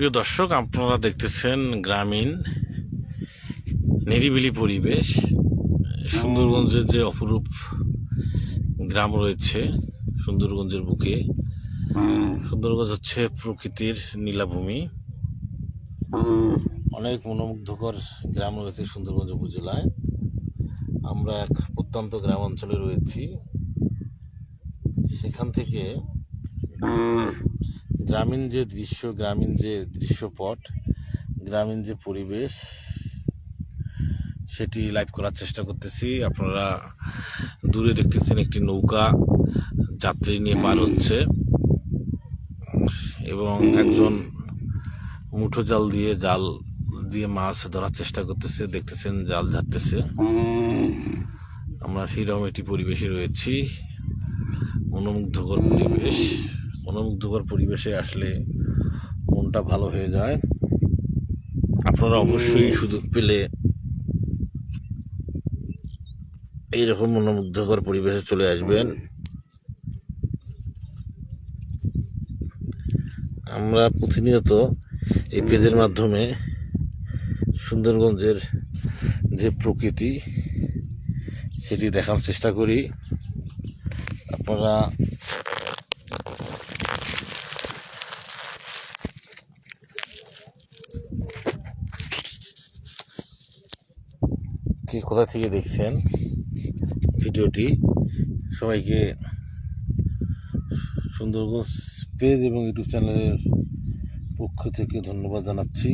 প্রিয় দর্শক, আপনারা দেখতেছেন গ্রামীণ নিরিবিলি পরিবেশ। সুন্দরগঞ্জের যে অপরূপ গ্রাম রয়েছে, সুন্দরগঞ্জের বুকে। সুন্দরগঞ্জ হচ্ছে প্রকৃতির নীলাভূমি। অনেক মনোমুগ্ধকর গ্রাম রয়েছে সুন্দরগঞ্জ উপজেলায়। আমরা এক প্রত্যন্ত গ্রাম অঞ্চলে রয়েছি। সেখান থেকে গ্রামীণ যে দৃশ্য, গ্রামীণ যে দৃশ্যপট, গ্রামীণ যে পরিবেশ, সেটি লাইভ করার চেষ্টা করতেছি। আপনারা দূরে দেখতেছেন একটি নৌকা যাত্রী নিয়ে পার হচ্ছে এবং একজন মুঠো জাল দিয়ে জাল দিয়ে মাছ ধরার চেষ্টা করতেছে, দেখতেছেন জাল ঝাড়তেছে। আমরা সেরকম একটি পরিবেশে রয়েছি, মনোমুগ্ধকর পরিবেশ। মনোমুগ্ধকর পরিবেশে আসলে মনটা ভালো হয়ে যায়। আপনারা অবশ্যই সুযোগ পেলে এইরকম মনোমুগ্ধকর পরিবেশে চলে আসবেন। আমরা প্রতিনিয়ত এই পেজের মাধ্যমে সুন্দরগঞ্জের যে প্রকৃতি সেটি দেখার চেষ্টা করি। আপনারা কে কোথা থেকে দেখছেন ভিডিওটি? সবাইকে সুন্দরগঞ্জ পেজ এবং ইউটিউব চ্যানেলের পক্ষ থেকে ধন্যবাদ জানাচ্ছি।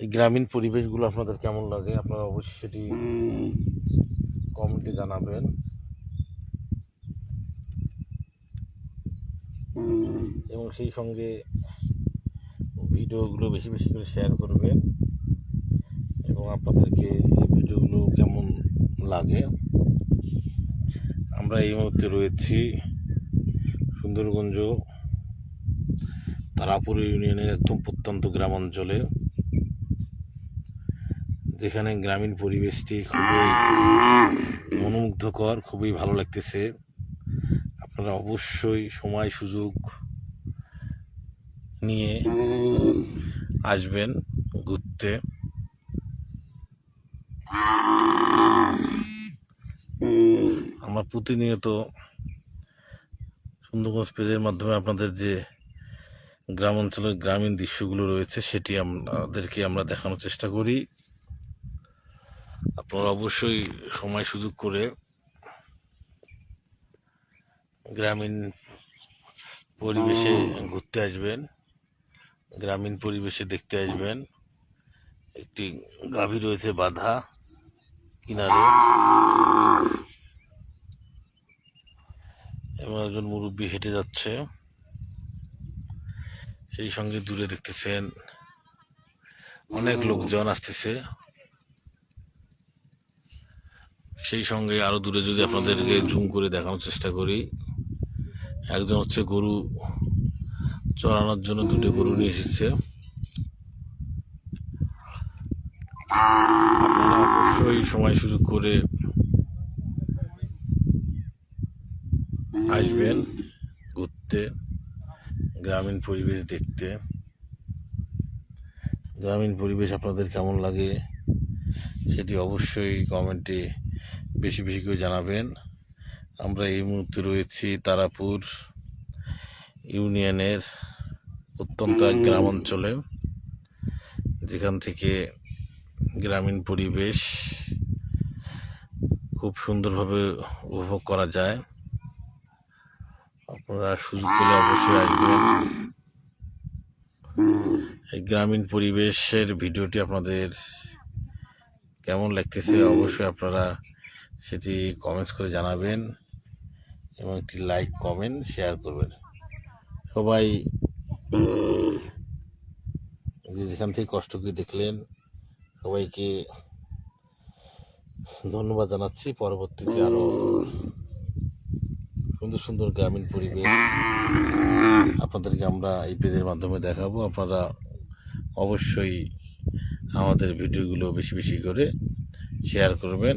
এই গ্রামীণ পরিবেশগুলো আপনাদের কেমন লাগে? আপনারা অবশ্যই সেটি কমেন্টে জানাবেন। এবং সেই সঙ্গে ভিডিওগুলো বেশি বেশি করে শেয়ার করবেন এবং আপনাদেরকে এই ভিডিওগুলো কেমন লাগে। আমরা এই মুহূর্তে রয়েছি সুন্দরগঞ্জ তারাপুর ইউনিয়নের একদম প্রত্যন্ত গ্রাম অঞ্চলে যেখানে গ্রামীণ পরিবেশটি খুবই মনোমুগ্ধকর, খুবই ভালো লাগতেছে। আপনারা অবশ্যই সময় সুযোগ নিয়ে আসবেন ঘুরতে। আমরা প্রতিনিয়ত সুন্দরগঞ্জ পেজের মাধ্যমে আপনাদের যে গ্রাম অঞ্চলের গ্রামীণ দৃশ্যগুলো রয়েছে, সেটি আমাদেরকে আমরা দেখানোর চেষ্টা করি। আপনারা অবশ্যই সময় সুযোগ করে গ্রামীণ পরিবেশে ঘুরতে আসবেন, গ্রামীণ পরিবেশে দেখতে আসবেন। একটি গাভী রয়েছে বাধা কিনারে। এবং একজন মুরব্বী হেঁটে যাচ্ছে। সেই সঙ্গে দূরে দেখতেছেন অনেক লোকজন আসতেছে। সেই সঙ্গে আরও দূরে যদি আপনাদেরকে জুম করে দেখানোর চেষ্টা করি একজন হচ্ছে গরু চড়ানোর জন্য দুটো গরু নিয়ে এসেছে। অবশ্যই সময় সুযোগ করে আসবেন ঘুরতে, গ্রামীণ পরিবেশ দেখতে। গ্রামীণ পরিবেশ আপনাদের কেমন লাগে সেটি অবশ্যই কমেন্টে বেশি বেশি করে জানাবেন। আমরা এই মুহূর্তে রয়েছি তারাপুর ইউনিয়নের অত্যন্ত এক গ্রাম অঞ্চলে, যেখান থেকে গ্রামীণ পরিবেশ খুব সুন্দরভাবে উপভোগ করা যায়। আপনারা সুযোগ পেলে অবশ্যই আসবেন। এই গ্রামীণ পরিবেশের ভিডিওটি আপনাদের কেমন লাগতেছে অবশ্যই আপনারা সেটি কমেন্টস করে জানাবেন। এবং একটি লাইক কমেন্ট শেয়ার করবেন। সবাই যেখান থেকে কষ্ট করে দেখলেন, সবাইকে ধন্যবাদ জানাচ্ছি। পরবর্তীতে আরও সুন্দর সুন্দর গ্রামীণ পরিবেশ আপনাদেরকে আমরা এই পেজের মাধ্যমে দেখাবো। আপনারা অবশ্যই আমাদের ভিডিওগুলো বেশি বেশি করে শেয়ার করবেন।